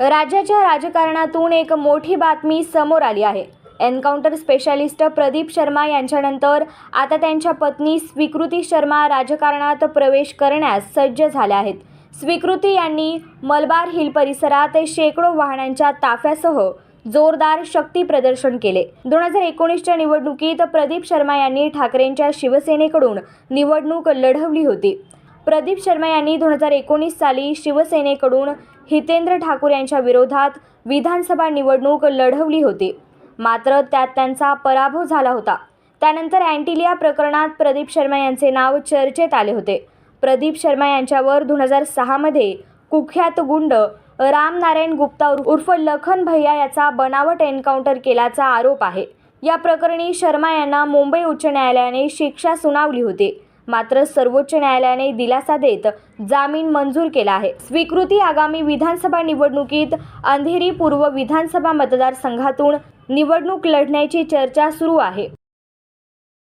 राज्याच्या राजकारणातून एक मोठी बातमी समोर आली आहे. एन्काउंटर स्पेशालिस्ट प्रदीप शर्मा यांच्यानंतर आता त्यांच्या पत्नी स्वीकृती शर्मा राजकारणात प्रवेश करण्यास सज्ज झाल्या आहेत. स्वीकृती यांनी मलबार हिल परिसरात शेकडो वाहनांच्या ताफ्यासह जोरदार शक्ती प्रदर्शन केले. दोन हजार एकोणीसच्या निवडणुकीत प्रदीप शर्मा यांनी ठाकरेंच्या शिवसेनेकडून निवडणूक लढवली होती. प्रदीप शर्मा यांनी दोन हजार एकोणीस साली शिवसेनेकडून हितेंद्र ठाकूर यांच्या विरोधात विधानसभा निवडणूक लढवली होती. मात्र त्यात त्यांचा पराभव झाला होता. त्यानंतर अँटिलिया प्रकरणात प्रदीप शर्मा यांचे नाव चर्चेत आले होते. प्रदीप शर्मा यांच्यावर दोन हजार सहामध्ये कुख्यात गुंड रामनारायण गुप्ता उर्फ लखन भैया याचा बनावट एन्काउंटर केल्याचा आरोप आहे. या प्रकरणी शर्मा यांना मुंबई उच्च न्यायालयाने शिक्षा सुनावली होती. मात्र सर्वोच्च न्यायालयाने दिलासा देत जामीन मंजूर केला आहे. स्वीकृती आगामी विधानसभा निवडणुकीत अंधेरी पूर्व विधानसभा मतदारसंघातून निवडणूक लढण्याची चर्चा सुरू आहे.